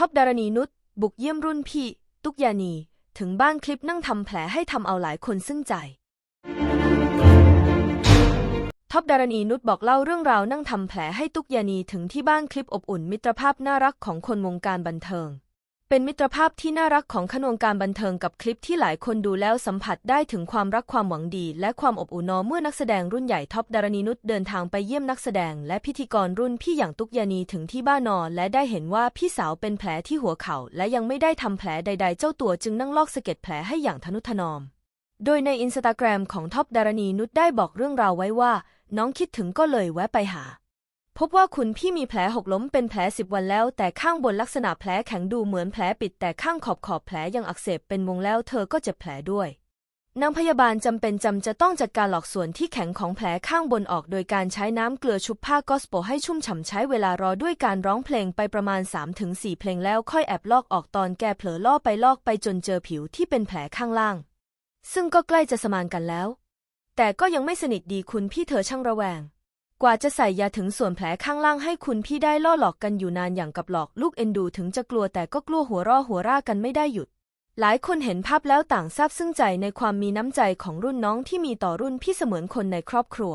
ท็อปดารณีนุชบุกเยี่ยมรุ่นพี่ ตุกยานี ถึงบ้านคลิปนั่งทำแผลให้ทำเอาหลายคนซึ้งใจท็อปดารณีนุชบอกเล่าเรื่องราวนั่งทำแผลให้ตุกยานีถึงที่บ้านคลิปอบอุ่นมิตรภาพน่ารักของคนวงการบันเทิง เป็นมิตรภาพที่น่ารักของขนวงการบันเทิงกับคลิปที่หลายคนดูแล้วสัมผัสได้ถึงความรักความหวังดี และความอบอุ่นนอเมื่อนักแสดงรุ่นใหญ่ท็อปดารณีนุชเดินทางไปเยี่ยมนักแสดง และพิธีกรรุ่นพี่อย่างตุกยานีถึงที่บ้านนอและได้เห็นว่าพี่สาวเป็นแผลที่หัวเข่า และยังไม่ได้ทำแผลใด ๆ เจ้าตัวจึงนั่งลอกสะเก็ดแผลให้อย่างทนุถนอม โดยในอินสตาแกรมของท็อปดารณีนุชได้บอกเรื่องราวไว้ว่า น้องคิดถึงก็เลยแวะไปหา พบว่าคุณพี่มีแผลหกล้มเป็นแผลสิบวันแล้ว แต่ข้างบนลักษณะแผลแข็งดูเหมือนแผลปิด แต่ข้างขอบขอบแผลยังอักเสบเป็นวงแล้วเธอก็เจ็บแผลด้วยนางพยาบาลจำเป็นจำจะต้องจัดการหลอกส่วนที่แข็งของแผลข้างบนออกโดยการใช้น้ำเกลือชุบผ้ากอสโปให้ชุ่มฉ่ำใช้เวลารอด้วยการร้องเพลงไปประมาณ 3-4 เพลงแล้วค่อยแอบลอกออกตอนแกเผลอล่อไปลอกไปจนเจอผิวที่เป็นแผลข้างล่าง ซึ่งก็ใกล้จะสมานกันแล้ว แต่ก็ยังไม่สนิทดีคุณพี่เธอช่างระแวง กว่าจะใส่ยาถึงส่วนแผลข้างล่างให้คุณพี่ได้ล่อหลอกกันอยู่นานอย่างกับหลอกลูกเอ็นดูถึงจะกลัวแต่ก็กลัวหัวร่อหัวร่ากันไม่ได้หยุด หลายคนเห็นภาพแล้วต่างซาบซึ้งใจในความมีน้ำใจของรุ่นน้องที่มีต่อรุ่นพี่เสมือนคนในครอบครัว